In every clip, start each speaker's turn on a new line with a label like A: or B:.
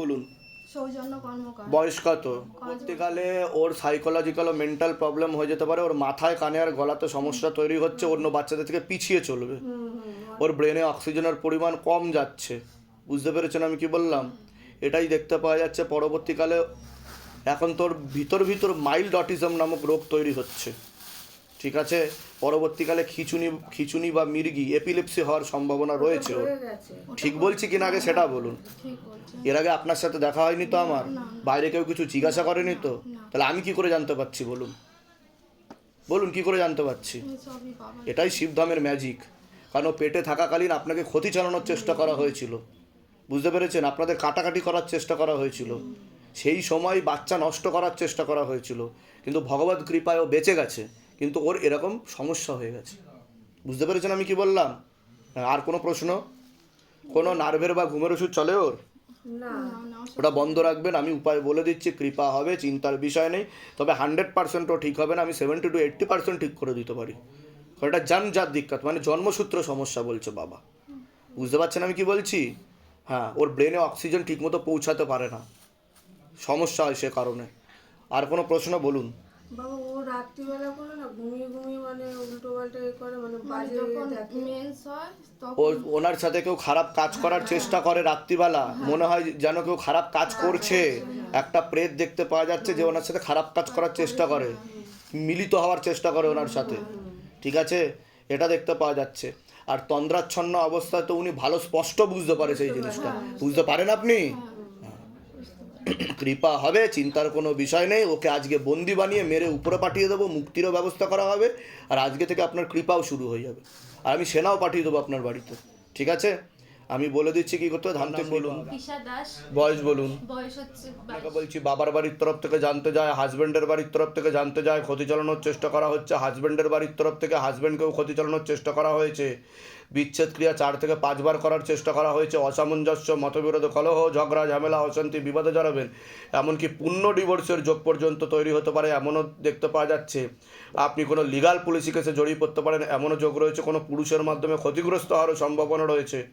A: বলুন।
B: সৌজন্য কর্মকার।
A: বয়স কত? পরবর্তীকালে ওর সাইকোলজিক্যাল ও মেন্টাল প্রবলেম হয়ে যেতে পারে ওর মাথায় কানে আর গলাতে সমস্যা তৈরি হচ্ছে অন্য বাচ্চাদের থেকে পিছিয়ে চলবে। ওর ব্রেনে অক্সিজেনের পরিমাণ কম যাচ্ছে। বুঝতে পেরেছেন আমি কি বললাম? এটাই দেখতে পাওয়া যাচ্ছে পরবর্তীকালে এখন তোর ভিতর ভিতর মাইল্ড অটিজম নামক রোগ তৈরি হচ্ছে। ঠিক আছে? পরবর্তীকালে খিচুনি খিচুনি বা মির্গি এপিলেপসি হওয়ার সম্ভাবনা রয়েছে ঠিক বলছি কিনা আগে সেটা বলুন। এর আগে আপনার সাথে দেখা হয়নি তো আমার? বাইরে কেউ কিছু জিজ্ঞাসা করেনি তো? তাহলে আমি কি করে জানতে পারছি বলুন? বলুন কি করে জানতে পারছি? এটাই শিবধামের ম্যাজিক কারণ পেটে থাকাকালীন আপনাকে ক্ষতি চালানোর চেষ্টা করা হয়েছিল। বুঝতে পেরেছেন? আপনাদের কাটাকাটি করার চেষ্টা করা হয়েছিল। সেই সময় বাচ্চা নষ্ট করার চেষ্টা করা হয়েছিল। কিন্তু ভগবত কৃপায় ও বেঁচে গেছে। কিন্তু ওর এরকম সমস্যা হয়ে গেছে। বুঝতে পেরেছেন আমি কি বললাম? হ্যাঁ, আর কোনো প্রশ্ন? কোনো নার্ভের বা ঘুমের ওষুধ চলে ওর? ওটা বন্ধ রাখবেন আমি উপায় বলে দিচ্ছি কৃপা হবে চিন্তার বিষয় নেই। তবে হান্ড্রেড পার্সেন্টও ঠিক হবে না আমি সেভেন্টি টু এইট্টি পার্সেন্ট ঠিক করে দিতে পারি। এটা জন্মজাত দিক্কত মানে জন্মসূত্র সমস্যা বলছে বাবা। বুঝতে পারছেন আমি কি বলছি? হ্যাঁ ওর ব্রেনে অক্সিজেন ঠিকমতো পৌঁছাতে পারে না। সমস্যা হয় সে কারণে। আর কোনো প্রশ্ন বলুন?
C: বাবা ও রাত্রিবেলা করে না ঘুমিয়ে ঘুমিয়ে মানে উল্টো পাল্টা এ করে মানে
B: মানে
C: বাজে
B: যখন মেন্স হয় তখন
A: ওনার সাথে কেউ খারাপ কাজ করার চেষ্টা করে রাত্রিবেলা। মনে হয় যেন কেউ খারাপ কাজ করছে। একটা প্রেত দেখতে পাওয়া যাচ্ছে যে ওনার সাথে খারাপ কাজ করার চেষ্টা করে। মিলিত হওয়ার চেষ্টা করে ওনার সাথে। ঠিক আছে? এটা দেখতে পাওয়া যাচ্ছে। আর তন্দ্রাচ্ছন্ন অবস্থায় তো উনি ভালো স্পষ্ট বুঝতে পারে সেই জিনিসটা। বুঝতে পারেন আপনি? কৃপা হবে চিন্তার কোনো বিষয় নেই। ওকে আজকে বন্দি বানিয়ে মেরে উপরে পাঠিয়ে দেবো মুক্তিরও ব্যবস্থা করা হবে। আর আজকে থেকে আপনার কৃপাও শুরু হয়ে যাবে। আর আমি সেনাও পাঠিয়ে দেবো আপনার বাড়িতে। ঠিক আছে? আমি বলে দিচ্ছি কি করতে হবে? ধানতে বলুন। বয়স বলুন। আপনাকে বলছি বাবার বাড়ির তরফ থেকে জানতে যায় হাজব্যান্ডের বাড়ির তরফ থেকে জানতে যায় ক্ষতি চালানোর চেষ্টা করা হচ্ছে। হাজব্যান্ডের বাড়ির তরফ থেকে হাজব্যান্ডকেও ক্ষতি চালানোর চেষ্টা করা হয়েছে। বিচ্ছেদ ক্রিয়া চার থেকে পাঁচবার করার চেষ্টা করা হয়েছে। অসামঞ্জস্য, মতবিরোধ, কলহ, ঝগড়া, ঝামেলা, অশান্তি, বিবাদে জড়াবেন। এমনকি পূর্ণ ডিভোর্সের যোগ পর্যন্ত তৈরি হতে পারে এমনও দেখতে পাওয়া যাচ্ছে। আপনি কোনো লিগাল পুলিশি কেসে জড়িয়ে পড়তে পারেন, এমনও যোগ রয়েছে। কোনো পুরুষের মাধ্যমে ক্ষতিগ্রস্ত হওয়ারও সম্ভাবনা রয়েছে।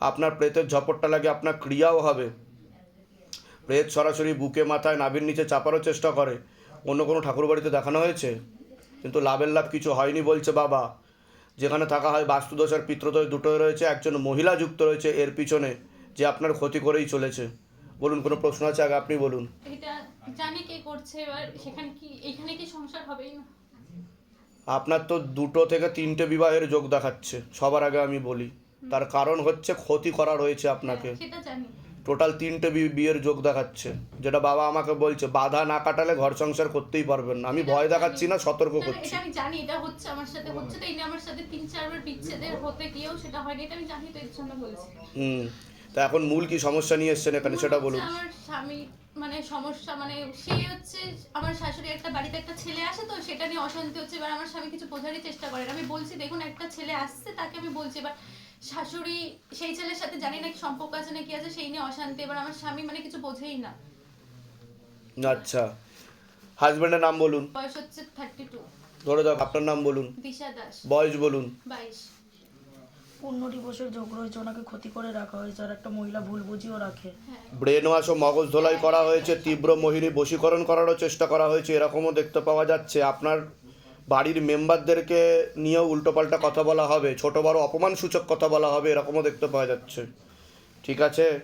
A: আপনার প্রেতের ঝপটটা লাগে, আপনার ক্রিয়াও হবে। প্রেত সরাসরি বুকে, মাথায়, নাভির নিচে চাপারও চেষ্টা করে। অন্য কোনো ঠাকুর বাড়িতে দেখানো হয়েছে? কিন্তু লাভের লাভ কিছু হয়নি বলছে বাবা। যেখানে থাকা হয় বাস্তুদোষ আর পিত্রদোষ দুটোই রয়েছে একজন মহিলা যুক্ত রয়েছে এর পিছনে যে আপনার ক্ষতি করেই চলেছে। বলুন কোনো প্রশ্ন আছে? আগে আপনি বলুন।
D: এটা জানি কে করছে এবার সেখানে কি এখানে কি সংসার হবেই না?
A: আপনার তো দুটো থেকে তিনটে বিবাহের যোগ দেখাচ্ছে সবার আগে আমি বলি। তার কারণ হচ্ছে ক্ষতি করা রয়েছে আপনাকে।
D: সেটা জানি।
A: টোটাল তিনটে বিয়ের যোগ দেখাচ্ছে। যেটা বাবা আমাকে বলছে বাধা না কাটালে ঘর সংসার করতেই পারবেন না। আমি ভয় দেখাচ্ছি না সতর্ক করছি।
D: আমি জানি এটা হচ্ছে আমার সাথে হচ্ছে তো আমার সাথে তিন চারবার বিচ্ছেদের হতে গিয়েও সেটা হয়নি এটা আমি জানি তো এর জন্য বলছি।
A: হুম তা এখন মূল কি সমস্যা নিয়ে এসছেন এখানে সেটা বলুন।
D: আমার স্বামী মানে সমস্যা মানে সে হচ্ছে আমার শাশুড়ি একটা বাড়িতে একটা ছেলে আসে তো সেটা নিয়ে অশান্তি হচ্ছে এবার আমার স্বামী কিছু বোঝারই চেষ্টা করেন আমি বলছি দেখুন একটা ছেলে আসছে তাকে আমি বলছি এবার শাশুড়ি সেই ছেলের সাথে জানি না কি সম্পর্ক আছে নাকি আছে সেই নিয়ে অশান্তি। এবার আমার স্বামী মানে কিছু বোঝেই না।
A: আচ্ছা। হাজব্যান্ডের নাম বলুন।
D: বয়স হচ্ছে থার্টি টু
A: ধরে যাক আপনার নাম বলুন।
D: দিশা দাস।
A: বয়স বলুন।
D: বাইশ।
E: পূর্ণ দিবসের যোগ রয়েছে ওনাকে ক্ষতি করে রাখা হয়েছে আর একটা মহিলা ভুল বুঝিয়েও রাখে।
D: হ্যাঁ।
A: ব্রেন ওয়াশ ও মগজ ধোলাই করা হয়েছে তীব্র মোহিনী বশীকরণ করারও চেষ্টা করা হয়েছে এরকমও দেখতে পাওয়া যাচ্ছে। আপনার বাড়ির মেম্বারদেরকে নিয়েও উল্টোপাল্টা কথা বলা হবে ছোট বড় অপমানসূচক কথা বলা হবে এরকমও দেখতে পাওয়া যাচ্ছে। ঠিক আছে?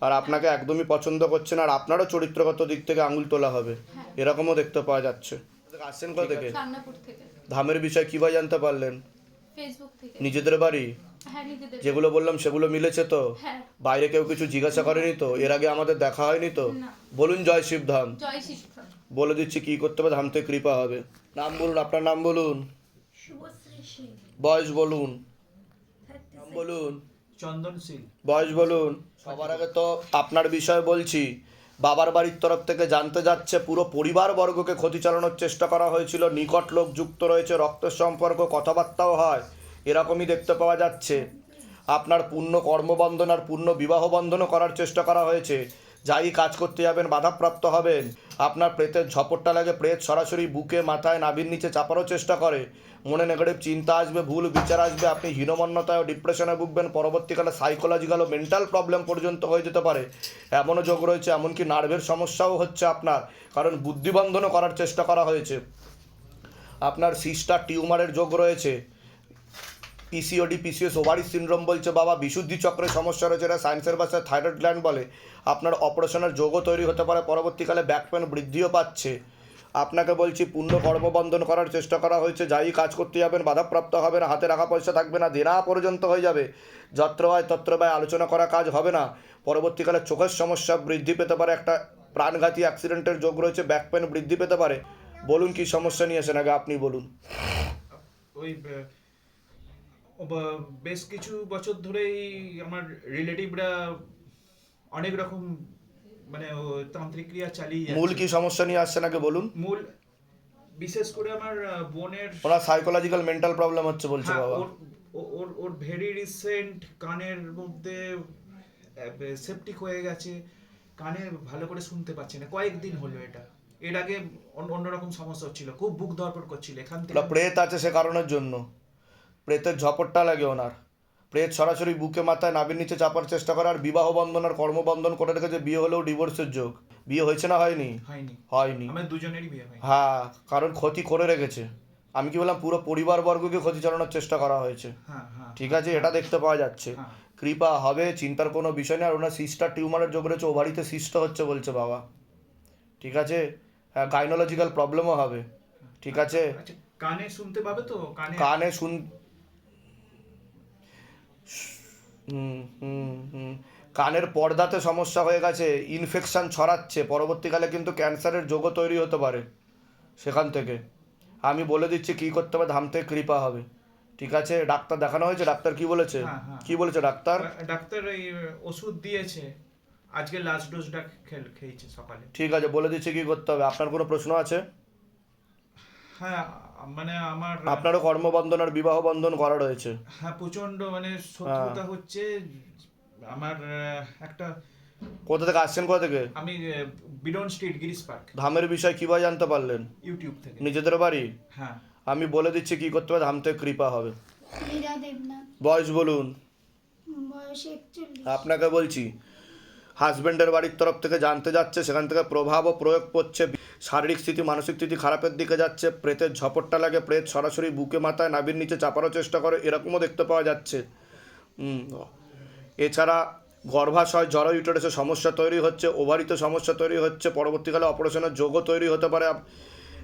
A: আর আপনাকে একদমই পছন্দ করছে না আর আপনারও চরিত্রগত দিক থেকে আঙুল তোলা হবে। এরকমও দেখতে পাওয়া যাচ্ছে। আসছেন কোথা থেকে? ধামের বিষয় কীভাবে জানতে পারলেন? নিজেদের বাড়ি?
D: হ্যাঁ
A: যেগুলো বললাম সেগুলো মিলেছে তো?
D: হ্যাঁ।
A: বাইরে কেউ কিছু জিজ্ঞাসা করেনি তো? এর আগে আমাদের দেখা হয়নি তো? বলুন জয় শিব ধাম
D: জয়
A: বলে দিচ্ছি কি করতে হবে ধাম থেকে কৃপা হবে। নাম বলুন আপনার নাম বলুন। বয়স বলুন। নাম বলুন।
F: চন্দন সিং।
A: বয়স বলুন। সবার আগে তো আপনার বিষয় বলছি বাবার বাড়ির তরফ থেকে জানতে যাচ্ছে পুরো পরিবারবর্গকে ক্ষতি চালানোর চেষ্টা করা হয়েছিল নিকট লোক যুক্ত রয়েছে রক্তের সম্পর্ক কথাবার্তাও হয় এরকমই দেখতে পাওয়া যাচ্ছে। আপনার পূর্ণ কর্মবন্ধন আর পূর্ণ বিবাহ বন্ধনও করার চেষ্টা করা হয়েছে। যাই কাজ করতে যাবেন, বাধাপ্রাপ্ত হবেন। আপনার প্রেতের ঝপটটা লাগে, প্রেত সরাসরি বুকে, মাথায় নাভির নিচে চাপারও চেষ্টা করে। মনে নেগেটিভ চিন্তা আসবে, ভুল বিচার আসবে, আপনি হীনমন্যতায় ও ডিপ্রেশনে ভুগবেন। পরবর্তীকালে সাইকোলজিক্যাল ও মেন্টাল প্রবলেম পর্যন্ত হয়ে যেতে পারে। এমনও যোগ রয়েছে, এমনকি নার্ভের সমস্যাও হচ্ছে আপনার, কারণ বুদ্ধিবন্ধনও করার চেষ্টা করা হয়েছে। আপনার সিস্টার টিউমারের যোগ রয়েছে। পিসিওডি পিসিএস ওভারি সিনড্রোম বলছে, বাবা, বিশুদ্ধি চক্রের সমস্যা রয়েছে, এটা সায়েন্সের ভাষায় থাইরয়েড গ্ল্যান্ড বলে। আপনার অপারেশনের যোগও তৈরি হতে পারে, পরবর্তীকালে ব্যাক পেন বৃদ্ধিও পাচ্ছে। আপনাকে বলছি পূর্ণ কর্মবন্ধন করার চেষ্টা করা হয়েছে, যাই কাজ করতে যাবেন, বাধাপ্রাপ্ত হবে না হাতে রাখা পয়সা থাকবে না, দেনা পর্যন্ত হয়ে যাবে। যত্র হয় তত্র ব্যয়, আলোচনা করা কাজ হবে না। পরবর্তীকালে চোখের সমস্যা বৃদ্ধি পেতে পারে, একটা প্রাণঘাতী অ্যাক্সিডেন্টের যোগ রয়েছে ব্যাক পেন বৃদ্ধি পেতে পারে। বলুন কি সমস্যা নিয়ে নিয়েছেন আগে আপনি বলুন।
F: ওই বেশ কিছু বছর ধরেই আমার রিলেটিভরা অনেক রকম মানে ও তান্ত্রিক ক্রিয়া চালিয়ে যাচ্ছে।
A: মূল কি সমস্যা নিয়ে আসছে আগে বলুন?
F: মূল বিশেষ করে আমার বোনের
A: ওনার সাইকোলজিক্যাল মেন্টাল প্রবলেম হচ্ছে বলছে
F: হ্যাঁ,
A: বাবা।
F: ওর ওর ওর ভেরি রিসেন্ট কানের মধ্যে সেপটিক হয়ে গেছে। কানে ভালো করে শুনতে পাচ্ছে না। কয়েকদিন হলো এটা। এর আগে অন্য- অন্যরকম সমস্যা হচ্ছিল। খুব বুক ধরপড় করছিল এখান থেকে।
A: প্রেত আছে সে কারণের জন্য। প্রেতের ঝপটটা লাগে ওনার। প্রেত সরাসরি বুকে মাথায় নাভির নিচে চাপার চেষ্টা করে আর বিবাহ বন্ধন আর কর্মবন্ধন করে রেখেছে বিয়ে হলেও ডিভোর্সের যোগ। বিয়ে হয়েছে না হয়নি?
F: হয়নি।
A: হ্যাঁ কারণ ক্ষতি করে রেখেছে। আমি কি বললাম পুরো পরিবারবর্গকে ক্ষতি চালানোর চেষ্টা করা হয়েছে।
F: হ্যাঁ হ্যাঁ।
A: ঠিক আছে এটা দেখতে পাওয়া যাচ্ছে।
F: হ্যাঁ।
A: কৃপা হবে চিন্তার কোনো বিষয় নেই। আর ওনার সিস্টার টিউমারের যোগ রয়েছে ওভারিতে সিস্ট হচ্ছে বলছে বাবা। ঠিক আছে? হ্যাঁ গাইনোলজিক্যাল প্রবলেমও হবে। ঠিক আছে?
F: আচ্ছা কানে শুনতে পাবে তো? কানে
A: শুন কানের পর্দাতে সমস্যা হয়ে গেছে ইনফেকশান ছড়াচ্ছে পরবর্তীকালে কিন্তু ক্যান্সারের যোগও তৈরি হতে পারে সেখান থেকে। আমি বলে দিচ্ছি কী করতে হবে ধাম থেকে কৃপা হবে ঠিক আছে? ডাক্তার দেখানো হয়েছে ডাক্তার কি বলেছে?
F: হ্যাঁ, হ্যাঁ।
A: কি বলেছে ডাক্তার?
F: ডাক্তার এই ওষুধ দিয়েছে আজকে লাস্ট ডোজটা খেয়েছে সকালে।
A: ঠিক আছে বলে দিচ্ছি কি করতে হবে আপনার কোনো প্রশ্ন আছে?
F: হ্যাঁ মানে আমার
A: আপনারও কর্মবন্ধন আর বিবাহ বন্ধন করা রয়েছে।
F: হ্যাঁ প্রচণ্ড মানে শত্রুতা হচ্ছে। আমার একটা
A: কোথা থেকে আসছেন কোথা থেকে?
F: আমি বিডন স্ট্রিট গিরিশ পার্ক।
A: ধামের বিষয় কীভাবে জানতে পারলেন?
F: ইউটিউব থেকে।
A: নিজেদের বাড়ি?
F: হ্যাঁ।
A: আমি বলে দিচ্ছি কি করতে হবে ধাম থেকে কৃপা হবে। বয়স বলুন।
B: বয়স একচল্লিশ।
A: আপনাকে বলছি হাজবেন্ডের বাড়ির তরফ থেকে জানতে যাচ্ছে, সেখান থেকে প্রভাব ও প্রয়োগ করছে শারীরিক স্থিতি, মানসিক স্থিতি খারাপের দিকে যাচ্ছে। প্রেতের ঝপটটা লাগে, প্রেত সরাসরি বুকে, মাথায়, নাভির নিচে চাপারও চেষ্টা করে, এরকমও দেখতে পাওয়া যাচ্ছে। এছাড়া গর্ভাশয় জড় ইউটারেসে সমস্যা তৈরি হচ্ছে, ওভারিতে সমস্যা তৈরি হচ্ছে, পরবর্তীকালে অপারেশনের যোগও তৈরি হতে পারে।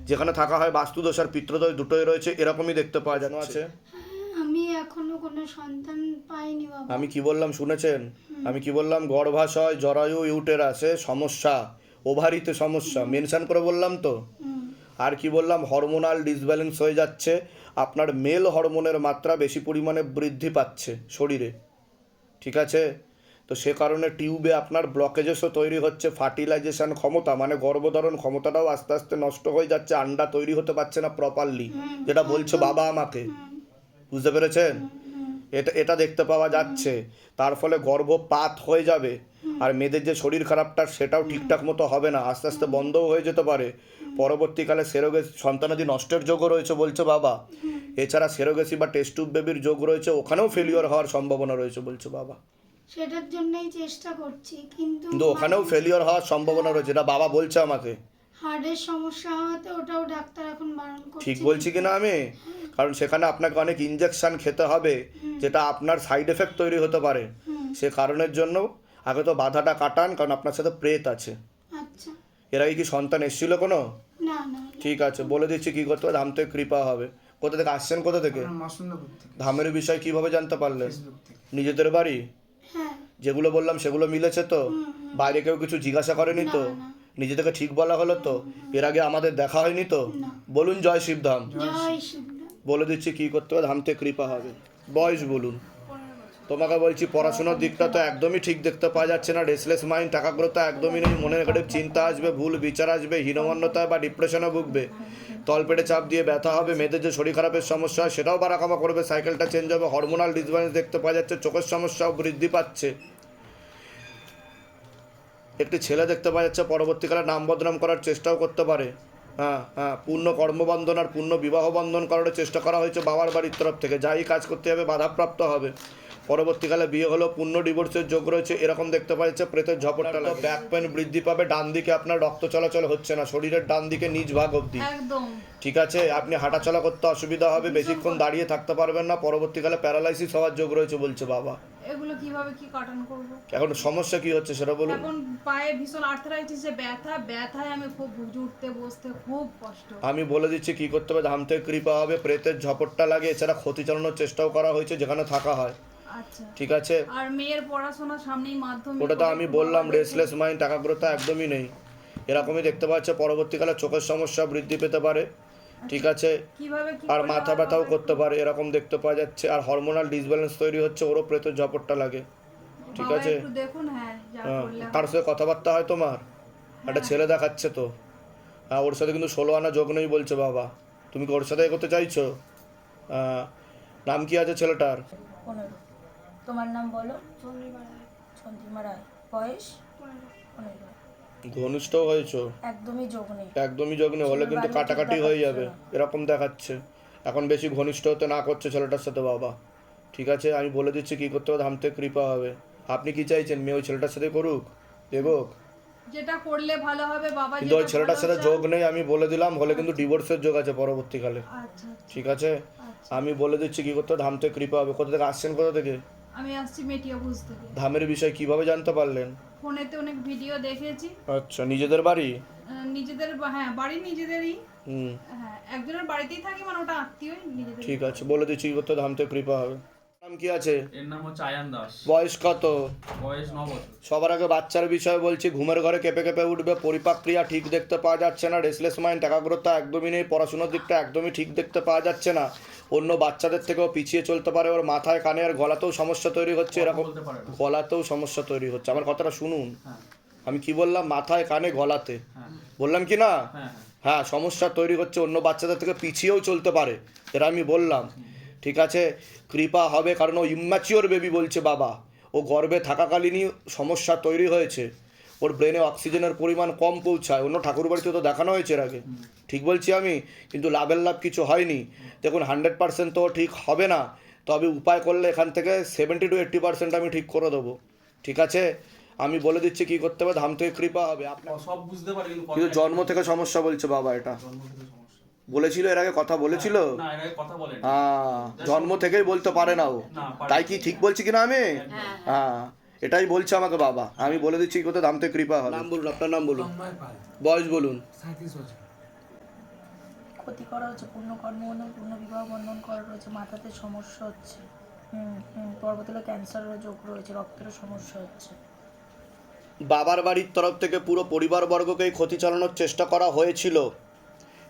A: যেখানে থাকা হয় বাস্তুদোষ আর পিত্রদোষ দুটোই রয়েছে, এরকমই দেখতে পাওয়া যাচ্ছে।
B: আমি এখনও কোনো সন্তান পাইনি বাবা।
A: আমি কি বললাম শুনেছেন? আমি কি বললাম? গর্ভাশয় জরায়ু ইউটের ইউটেরাসে সমস্যা ওভারিতে সমস্যা মেনশন করে বললাম তো। আর কি বললাম? হরমোনাল ডিসব্যালেন্স হয়ে যাচ্ছে আপনার মেল হরমোনের মাত্রা বেশি পরিমাণে বৃদ্ধি পাচ্ছে শরীরে। ঠিক আছে? তো সে কারণে টিউবে আপনার ব্লকেজেসও তৈরি হচ্ছে ফার্টিলাইজেশন ক্ষমতা মানে গর্ভধারণ ক্ষমতাটাও আস্তে আস্তে নষ্ট হয়ে যাচ্ছে আন্ডা তৈরি হতে পারছে না প্রপারলি যেটা বলছে বাবা আমাকে। বুঝতে পেরেছেন? এটা এটা দেখতে পাওয়া যাচ্ছে। তার ফলে গর্ভপাত হয়ে যাবে। আর মেয়েদের যে শরীর খারাপটা সেটাও ঠিকঠাক মতো হবে না। আস্তে আস্তে বন্ধও হয়ে যেতে পারে। পরবর্তীকালে সেরোগে সন্তানাদি নষ্টের যোগও রয়েছে বলছে বাবা। এছাড়া সেরোগেসি বা টেস্ট টিউব বেবির যোগ রয়েছে। ওখানেও ফেলিওর হওয়ার সম্ভাবনা রয়েছে বলছে বাবা।
B: সেটার জন্যই চেষ্টা করছি কিন্তু
A: কিন্তু ওখানেও ফেলিওর হওয়ার সম্ভাবনা রয়েছে। এটা বাবা বলছে আমাকে।
B: হার্টের সমস্যা হওয়াতে ওটাও ডাক্তার এখন বারণ করছে।
A: ঠিক বলছি কি না আমি কারণ সেখানে আপনাকে অনেক ইঞ্জেকশন খেতে হবে যেটা আপনার সাইড এফেক্ট তৈরি হতে পারে। সে কারণের জন্য আগে তো বাধাটা কাটান কারণ আপনার সাথে প্রেত আছে।
B: আচ্ছা।
A: এর আগে কি সন্তান এসেছিল কোনো?
B: না না
A: ঠিক আছে বলে দিচ্ছি কি করতে হবে ধাম থেকে কৃপা হবে। কোথা থেকে আসছেন কোথা থেকে? ধামের বিষয় কীভাবে জানতে পারলেন? নিজেদের বাড়ি?
B: হ্যাঁ।
A: যেগুলো বললাম সেগুলো মিলেছে তো? বাইরে কেউ কিছু জিজ্ঞাসা করেনি তো? নিজে থেকে ঠিক বলা হলো তো? এর আগে আমাদের দেখা হয়নি তো? বলুন জয় শিবধাম। বলে দিচ্ছি কি করতে হবে? ধাম থেকে কৃপা হবে। বয়স বলুন। তোমাকে বলছি পড়াশোনার দিকটা তো একদমই ঠিক দেখতে পাওয়া যাচ্ছে না। রেসলেস মাইন্ড টাকাগ্রতা একদমই নেই। মনে নেগেটিভ চিন্তা আসবে ভুল বিচার আসবে হীনমন্যতায় বা ডিপ্রেশনে ভুগবে। তলপেটে চাপ দিয়ে ব্যথা হবে মেয়েদের যে শরীর খারাপের সমস্যা হয় সেটাও বাড়াকামা করবে। সাইকেলটা চেঞ্জ হবে হরমোনাল ডিসব্যালেন্স দেখতে পাওয়া যাচ্ছে চোখের সমস্যাও বৃদ্ধি পাচ্ছে। একটি ছেলে দেখতে পাওয়া যাচ্ছে পরবর্তীকালে নাম বদনাম করার চেষ্টাও করতে পারে। হ্যাঁ হ্যাঁ পূর্ণ কর্মবন্ধন আর পূর্ণ বিবাহ বন্ধন করার চেষ্টা করা হয়েছে বাবার বাড়ির তরফ থেকে। যাই কাজ করতে হবে বাধাপ্রাপ্ত হবে। পরবর্তীকালে বিয়ে হলেও পূর্ণ ডিভোর্সের যোগ রয়েছে এরকম দেখতে পাওয়া যাচ্ছে প্রেতের ঝপটটা ব্যাক পেন বৃদ্ধি পাবে ডান দিকে আপনার রক্ত চলাচল হচ্ছে না শরীরের ডান দিকে নিজ ভাগ অবধি। ঠিক আছে আপনি হাঁটাচলা করতে অসুবিধা হবে বেশিক্ষণ দাঁড়িয়ে থাকতে পারবেন না পরবর্তীকালে প্যারালাইসিস হওয়ার যোগ রয়েছে বলছে বাবা।
G: এগুলো কীভাবে কি কাটান করব?
A: এখন সমস্যা কি হচ্ছে সেটা বলুন।
G: এখন পায়ে ভীষণ আর্থারাইটিসে ব্যথা ব্যথায় আমি খুব উঠতে বসতে খুব কষ্ট।
A: আমি বলে দিচ্ছি কি করতে হবে ধাম থেকে কৃপা হবে প্রেতের ঝপটটা লাগে এছাড়া ক্ষতি চালানোর চেষ্টাও করা হয়েছে যেখানে থাকা হয়।
G: আচ্ছা।
A: ঠিক আছে?
G: আর মেয়ের পড়াশোনা সামনেই মাধ্যমিক
A: ওটা তো আমি বললাম রেসলেস মাইন্ড একাগ্রতা একদমই নেই। এরকমই দেখতে পাচ্ছে পরবর্তীকালে চোখের সমস্যা বৃদ্ধি পেতে পারে। ঠিক আছে? আর মাথা ব্যথাও করতে পারে এরকম দেখতে পাওয়া যাচ্ছে। আর হরমোনাল ডিসব্যালেন্স তৈরি হচ্ছে ওরও প্রেতের ঝপটটা লাগে। ঠিক আছে?
G: হ্যাঁ যা
A: হ্যাঁ, কার সাথে কথাবার্তা হয় তোমার? একটা ছেলে দেখাচ্ছে তো। হ্যাঁ ওর সাথে কিন্তু ষোলো আনা যোগ নেই বলছে বাবা। তুমি কি ওর সাথে এগোতে চাইছো? হ্যাঁ, নাম কি আছে ছেলেটার?
E: তোমার নাম বলো? চন্দ্রিমা রায়। বয়স? পনেরো।
A: ঘনিষ্ঠ হয়েছো?
E: একদমই যোগ নেই
A: একদমই যোগ নেই হলে কিন্তু কাটাকাটি হয়ে যাবে। এরকম দেখাচ্ছে। এখন বেশি ঘনিষ্ঠ হতে না করছে ছেলেটার সাথে বাবা। ঠিক আছে আমি বলে দিচ্ছি কি করতে হবে ধামতে কৃপা হবে। আপনি কি চাইছেন? মেয়ে ওই ছেলেটার সাথে করুক? এগোক
G: যেটা করলে ভালো হবে বাবা
A: কিন্তু ওই ছেলেটার সাথে যোগ নেই আমি বলে দিলাম হলে কিন্তু ডিভোর্সের যোগ আছে পরবর্তীকালে।
G: আচ্ছা
A: ঠিক আছে? আমি বলে দিচ্ছি কি করতে হবে, ধাম কৃপা হবে। কোথা থেকে আসছেন কোথা থেকে?
G: আমি আসছি মেটিয়াবুজ থেকে।
A: ধামের বিষয় কীভাবে জানতে পারলেন?
G: ফোনেতে অনেক ভিডিও দেখেছি।
A: আচ্ছা নিজেদের বাড়ি?
G: নিজেদের হ্যাঁ বাড়ি নিজেদেরই।
A: হুম।
G: হ্যাঁ একজনের বাড়িতেই থাকি মানে ওটা আত্মীয় নিজেদের।
A: ঠিক আছে বলে দিচ্ছি করতে হবে, ধাম থেকে কৃপা হবে। নাম কি আছে?
H: এর নাম হচ্ছে আয়ান দাস।
A: বয়স কত?
H: বয়স ন বছর।
A: সবার আগে বাচ্চার বিষয়ে বলছি ঘুমের ঘরে কেঁপে কেঁপে উঠবে পরিপাক ক্রিয়া ঠিক দেখতে পাওয়া যাচ্ছে না রেসলেস মাইন্ড একাগ্রতা একদমই নেই পড়াশোনার দিকটা একদমই ঠিক দেখতে পাওয়া যাচ্ছে না। অন্য বাচ্চাদের থেকেও পিছিয়ে চলতে পারে ওর মাথায় কানে আর গলাতেও সমস্যা তৈরি হচ্ছে এরকম গলাতেও সমস্যা তৈরি হচ্ছে। আমার কথাটা শুনুন।
H: হ্যাঁ।
A: আমি কি বললাম? মাথায় কানে গলাতে।
H: হ্যাঁ।
A: বললাম কি না?
H: হ্যাঁ হ্যাঁ।
A: সমস্যা তৈরি হচ্ছে অন্য বাচ্চাদের থেকে পিছিয়েও চলতে পারে এটা আমি বললাম। ঠিক আছে? কৃপা হবে কারণ ও ইম্যাচিওর বেবি বলছে বাবা। ও গর্বে থাকাকালীনই সমস্যা তৈরি হয়েছে। ওর ব্রেনে অক্সিজেনের পরিমাণ কম পৌঁছায়। অন্য ঠাকুর বাড়িতে তো দেখানো হয়েছে এর আগে। ঠিক বলছি আমি কিন্তু লাভের লাভ কিছু হয়নি। দেখুন হান্ড্রেড পার্সেন্ট তো ঠিক হবে না। তবে উপায় করলে এখান থেকে সেভেন্টি টু এইট্টি পার্সেন্ট আমি ঠিক করে দেবো। ঠিক আছে? আমি বলে দিচ্ছি কি করতে হবে ধাম থেকে কৃপা হবে। আপনার
H: সব বুঝতে পারে কিন্তু
A: জন্ম থেকে সমস্যা বলছে বাবা এটা।
H: জন্ম
A: বলেছিল এর আগে কথা বলেছিল?
H: না এর আগে কথা বলেন।
A: হ্যাঁ জন্ম থেকেই বলতে পারে না ও। তাই কি ঠিক বলছি কিনা আমি? হ্যাঁ। এটাই বলছে আমাকে বাবা। আমি বলে দিচ্ছি কোথাও দাম থেকে কৃপা হবে। নাম বলুন আপনার নাম বলুন। বয়স বলুন।
E: ক্ষতি করা হচ্ছে পূর্ণ কর্মবন্ধন পূর্ণ বিবাহ বন্ধন করা রয়েছে মাথাতে সমস্যা হচ্ছে। হুম হুম পরবর্তীকালে ক্যান্সারের যোগ রয়েছে রক্তের সমস্যা হচ্ছে।
A: বাবার বাড়ির তরফ থেকে পুরো পরিবারবর্গকেই ক্ষতি চালানোর চেষ্টা করা হয়েছিল।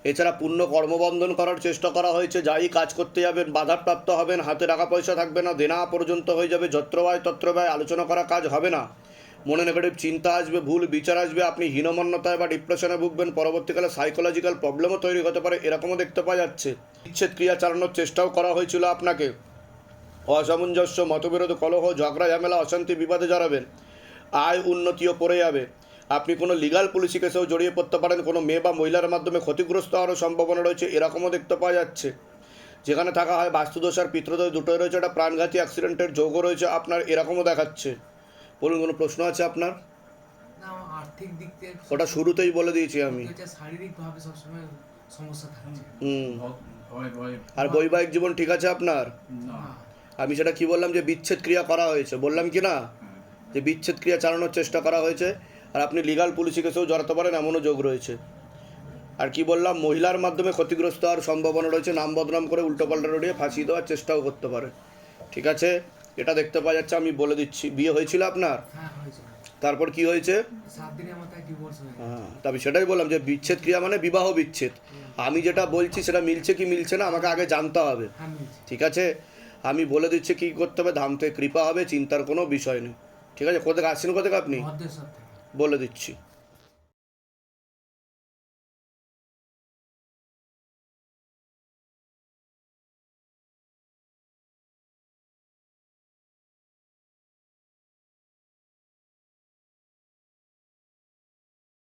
A: এছাড়া পূর্ণ কর্মবন্ধন করার চেষ্টা করা হয়েছে। যাই কাজ করতে যাবেন, বাধাপ্রাপ্ত হবেন, হাতে টাকা পয়সা থাকবে না, দেনা পর্যন্ত হয়ে যাবে যত্রবায় তত্রবায় আলোচনা করা কাজ হবে না। মনে নেগেটিভ চিন্তা আসবে, ভুল বিচার আসবে, আপনি হীনমন্যতায় বা ডিপ্রেশনে ভুগবেন, পরবর্তীকালে সাইকোলজিক্যাল প্রবলেমও তৈরি হতে পারে, এরকমও দেখতে পাওয়া যাচ্ছে। বিচ্ছেদ ক্রিয়া চালানোর চেষ্টাও করা হয়েছিল আপনাকে। অসামঞ্জস্য, মতবিরোধ, কলহ, ঝগড়া, ঝামেলা, অশান্তি, বিবাদে জড়াবেন। আয় উন্নতিও পড়ে যাবে। আপনি কোনো লিগাল পুলিশি কেসেও জড়িয়ে পড়তে পারেন কোনো মেয়ে বা মহিলার মাধ্যমে ক্ষতিগ্রস্ত হওয়ারও সম্ভাবনা রয়েছে এরকমও দেখতে পাওয়া যাচ্ছে। যেখানে থাকা হয় বাস্তুদোষ আর পিত্রদোষ দুটোই রয়েছে একটা প্রাণঘাতী অ্যাক্সিডেন্টের যোগও রয়েছে আপনার এরকমও দেখাচ্ছে। বলুন কোনো প্রশ্ন আছে আপনার?
I: আর্থিক দিক থেকে
A: ওটা শুরুতেই বলে দিয়েছি আমি।
I: শারীরিকভাবে সবসময় সমস্যা থাকছে।
A: হুম। আর বৈবাহিক জীবন ঠিক আছে আপনার? আমি সেটা কি বললাম যে বিচ্ছেদ ক্রিয়া করা হয়েছে? বললাম কি না? যে বিচ্ছেদ ক্রিয়া চালানোর চেষ্টা করা হয়েছে। আর আপনি লিগাল পুলিশি কেসেও জড়াতে পারেন এমনও যোগ রয়েছে। আর কি বললাম মহিলার মাধ্যমে ক্ষতিগ্রস্ত হওয়ার সম্ভাবনা রয়েছে নাম বদনাম করে উল্টোপাল্টা রড়িয়ে ফাঁসিয়ে দেওয়ার চেষ্টাও করতে পারে। ঠিক আছে? এটা দেখতে পাওয়া যাচ্ছে আমি বলে দিচ্ছি। বিয়ে হয়েছিল আপনার?
I: হ্যাঁ
A: তারপর কি হয়েছে?
I: হয়ে
A: তবে সেটাই বললাম যে বিচ্ছেদ ক্রিয়া মানে বিবাহ বিচ্ছেদ। আমি যেটা বলছি সেটা মিলছে কি মিলছে না আমাকে আগে জানতে হবে।
I: হ্যাঁ
A: ঠিক আছে? আমি বলে দিচ্ছি কি করতে হবে ধাম থেকে কৃপা হবে চিন্তার কোনো বিষয় নেই। ঠিক আছে? কোথায় আসছেন কোথায় আপনি? বলে দিচ্ছি।